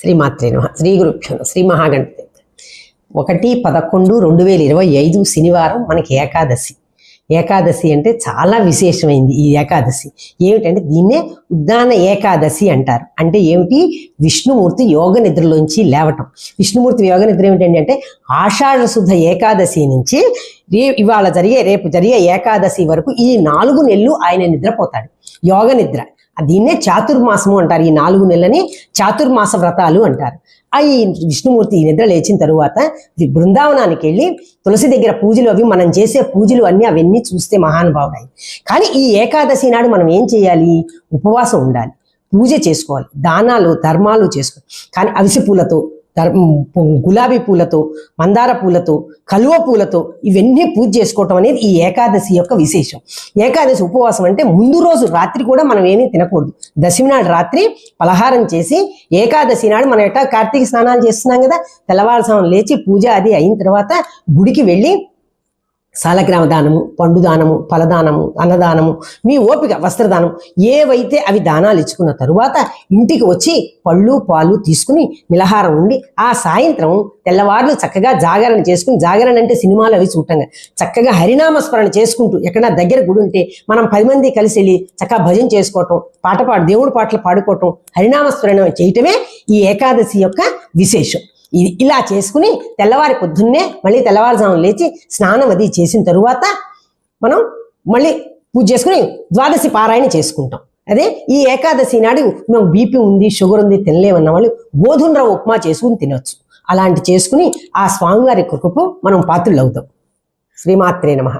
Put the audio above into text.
శ్రీమాత్రే శ్రీ గురుభ్యో శ్రీ మహాగణపతి. ఒకటి పదకొండు రెండు వేల ఇరవై ఐదు శనివారం మనకి ఏకాదశి. ఏకాదశి అంటే చాలా విశేషమైంది ఈ ఏకాదశి. ఏమిటంటే దీన్నే ఉద్దాన ఏకాదశి అంటారు. అంటే ఏమిటి? విష్ణుమూర్తి యోగ నిద్రలోంచి లేవటం. విష్ణుమూర్తి యోగ నిద్ర ఏమిటండి అంటే ఆషాఢ శుద్ధ ఏకాదశి నుంచి రే ఇవాళ జరిగే రేపు జరిగే ఏకాదశి వరకు ఈ నాలుగు నెలలు ఆయన నిద్రపోతాడు. యోగ నిద్ర. దీన్నే చాతుర్మాసము అంటారు. ఈ నాలుగు నెలలని చాతుర్మాస వ్రతాలు అంటారు. అయి విష్ణుమూర్తి ఈ నిద్ర లేచిన తరువాత బృందావనానికి వెళ్ళి తులసి దగ్గర పూజలు అవి మనం చేసే పూజలు అన్నీ అవన్నీ చూస్తే మహానుభావుడాయి కానీ ఈ ఏకాదశి నాడు మనం ఏం చేయాలి? ఉపవాసం ఉండాలి. పూజ చేసుకోవాలి. దానాలు ధర్మాలు చేసుకోవాలి. కానీ అవిసి పూలతో గులాబీ పూలతో మందార పూలతో కలువ పూలతో ఇవన్నీ పూజ చేసుకోవటం అనేది ఈ ఏకాదశి యొక్క విశేషం. ఏకాదశి ఉపవాసం అంటే ముందు రోజు రాత్రి కూడా మనం ఏమీ తినకూడదు. దశమి నాడు రాత్రి పలహారం చేసి ఏకాదశి నాడు మనం ఎట్టా కార్తీక స్నానాలు చేస్తున్నాం కదా తెల్లవారుసం లేచి పూజ అది అయిన తర్వాత గుడికి వెళ్ళి సాలగ్రామ దానము పండు దానము ఫలదానము అన్నదానము మీ ఓపిక వస్త్రదానం ఏవైతే అవి దానాలు ఇచ్చుకున్న తరువాత ఇంటికి వచ్చి పళ్ళు పాలు తీసుకుని నిలహారం ఉండి ఆ సాయంత్రం తెల్లవార్లు చక్కగా జాగరణ చేసుకుని జాగరణ అంటే సినిమాలు అవి చూడటం చక్కగా హరినామ స్మరణ చేసుకుంటూ ఎక్కడైనా దగ్గర గుడి ఉంటే మనం పది మంది కలిసి వెళ్ళి చక్కగా భజన చేసుకోవటం పాట పాడు దేవుడి పాటలు పాడుకోవటం హరినామ హరినామస్మరణ చేయటమే ఈ ఏకాదశి యొక్క విశేషం. ఇది ఇలా చేసుకుని తెల్లవారి పొద్దున్నే మళ్ళీ తెల్లవారుజామున లేచి స్నానం అది చేసిన తరువాత మనం మళ్ళీ పూజ చేసుకుని ద్వాదశి పారాయణ చేసుకుంటాం. అదే ఈ ఏకాదశి నాడు మేము బీపీ ఉంది షుగర్ ఉంది తినలేమన్న వాళ్ళు గోధుమ రవ్వ ఉప్మా చేసుకుని తినొచ్చు. అలాంటి చేసుకుని ఆ స్వామివారి కృపకు మనం పాత్రలు అవుతాం శ్రీమాత్రే నమః.